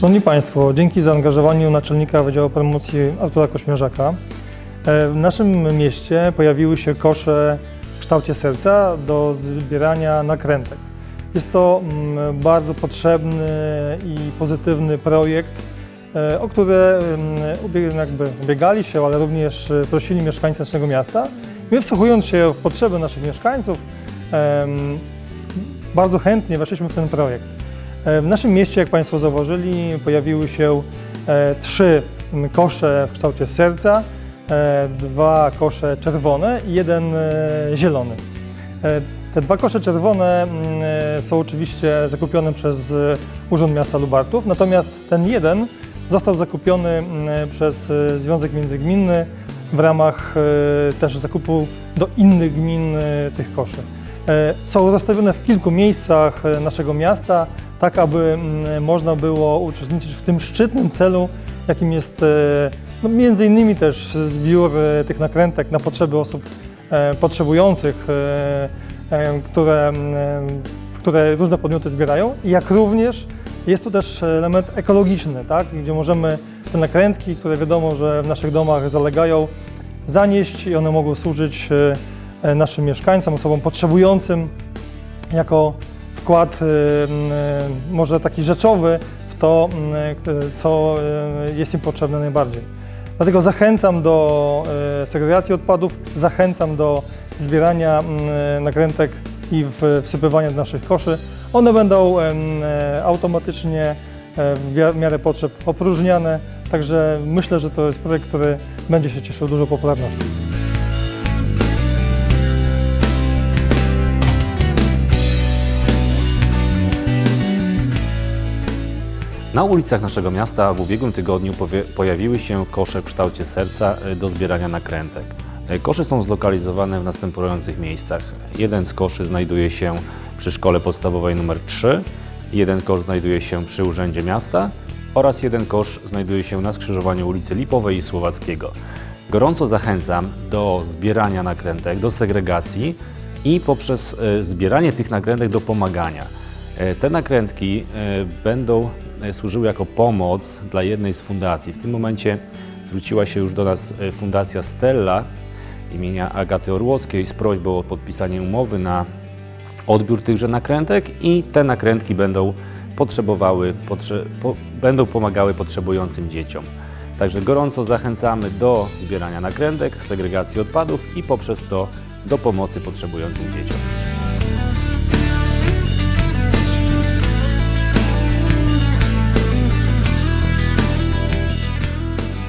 Szanowni Państwo, dzięki zaangażowaniu naczelnika Wydziału Promocji Artura Kośmierzaka e, w naszym mieście pojawiły się kosze w kształcie serca do zbierania nakrętek. Jest to mm, bardzo potrzebny i pozytywny projekt, e, o które mm, jakby ubiegali się, ale również prosili mieszkańcy naszego miasta. My wsłuchując się w potrzeby naszych mieszkańców, bardzo chętnie weszliśmy w ten projekt. E, W naszym mieście, jak Państwo zauważyli, pojawiły się e, trzy kosze w kształcie serca, e, dwa kosze czerwone i jeden zielony. Te dwa kosze czerwone m, e, są oczywiście zakupione przez Urząd Miasta Lubartów, natomiast ten jeden został zakupiony m, przez Związek Międzygminny w ramach też zakupu do innych gmin tych koszy. Są rozstawione w kilku miejscach naszego miasta, tak aby mm, można było uczestniczyć w tym szczytnym celu, jakim jest e, no, między innymi też zbiór e, tych nakrętek na potrzeby osób e, potrzebujących, które, mm, które różne podmioty zbierają, jak również jest to też element ekologiczny, tak? gdzie możemy te nakrętki, które wiadomo, że w naszych domach zalegają, zanieść i one mogą służyć naszym mieszkańcom, osobom potrzebującym jako wkład m, e, może taki rzeczowy w to, k- co jest im potrzebne najbardziej. Dlatego zachęcam do segregacji odpadów, zachęcam do zbierania m, nakrętek i wsypywania do naszych koszy. One będą e, automatycznie e, w miarę potrzeb opróżniane, także myślę, że to jest projekt, który będzie się cieszył dużą popularnością. Na ulicach naszego miasta w ubiegłym tygodniu pojawiły się kosze w kształcie serca e, do zbierania nakrętek. E, Kosze są zlokalizowane w następujących miejscach. Jeden z koszy znajduje się przy szkole podstawowej nr 3, jeden kosz znajduje się przy Urzędzie Miasta oraz jeden kosz znajduje się na skrzyżowaniu ulicy Lipowej i Słowackiego. Gorąco zachęcam do zbierania nakrętek, do segregacji i poprzez e, zbieranie tych nakrętek do pomagania. Te nakrętki będą służyły jako pomoc dla jednej z fundacji. W tym momencie zwróciła się już do nas e, Fundacja Stella imienia Agaty Orłowskiej z prośbą o podpisanie umowy na odbiór tychże nakrętek i te nakrętki będą potrzebowały, potrze, po, będą pomagały potrzebującym dzieciom. Także gorąco zachęcamy do zbierania nakrętek, segregacji odpadów i poprzez to do pomocy potrzebującym dzieciom.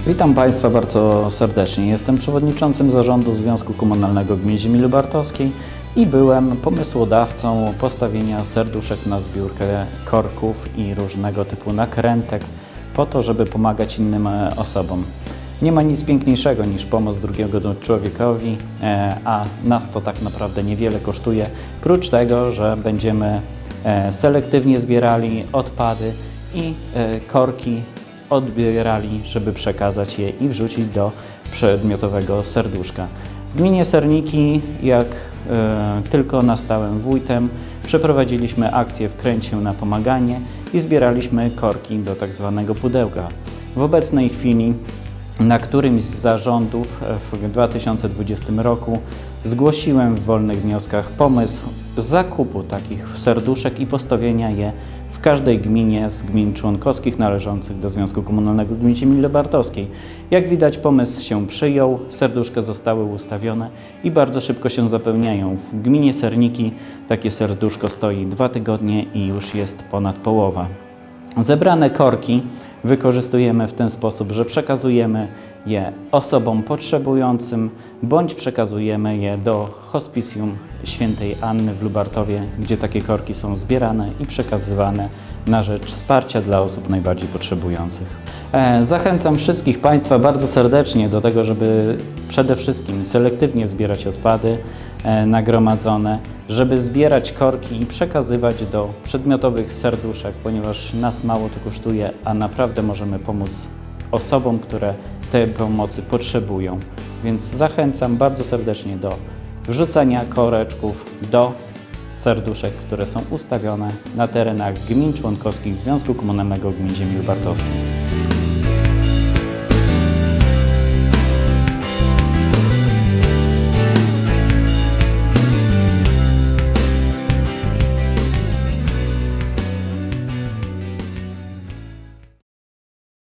Witam Państwa bardzo serdecznie. Jestem przewodniczącym zarządu Związku Komunalnego Gmin Ziemi Lubartowskiej i byłem pomysłodawcą postawienia serduszek na zbiórkę korków i różnego typu nakrętek po to, żeby pomagać innym e, osobom. Nie ma nic piękniejszego niż pomoc drugiego człowiekowi, e, a nas to tak naprawdę niewiele kosztuje, prócz tego, że będziemy e, selektywnie zbierali odpady i korki odbierali, żeby przekazać je i wrzucić do przedmiotowego serduszka. W gminie Serniki, jak e, tylko nastałem wójtem, przeprowadziliśmy akcję Wkręć się na pomaganie i zbieraliśmy korki do tak zwanego pudełka. W obecnej chwili na którymś z zarządów w 2020 roku zgłosiłem w wolnych wnioskach pomysł zakupu takich serduszek i postawienia je w każdej gminie z gmin członkowskich należących do Związku Komunalnego Gmin Ziemi Lubartowskiej. Jak widać pomysł się przyjął, serduszka zostały ustawione i bardzo szybko się zapełniają. W gminie Serniki takie serduszko stoi dwa tygodnie i już jest ponad połowa. Zebrane korki wykorzystujemy w ten sposób, że przekazujemy je osobom potrzebującym bądź przekazujemy je do hospicjum świętej Anny w Lubartowie, gdzie takie korki są zbierane i przekazywane na rzecz wsparcia dla osób najbardziej potrzebujących. E, Zachęcam wszystkich Państwa bardzo serdecznie do tego, żeby przede wszystkim selektywnie zbierać odpady e, nagromadzone, żeby zbierać korki i przekazywać do przedmiotowych serduszek, ponieważ nas mało to kosztuje, a naprawdę możemy pomóc osobom, które tej pomocy potrzebują. Więc zachęcam bardzo serdecznie do wrzucania koreczków do serduszek, które są ustawione na terenach gmin członkowskich Związku Komunalnego Gmin Ziemi Lubartowskiej.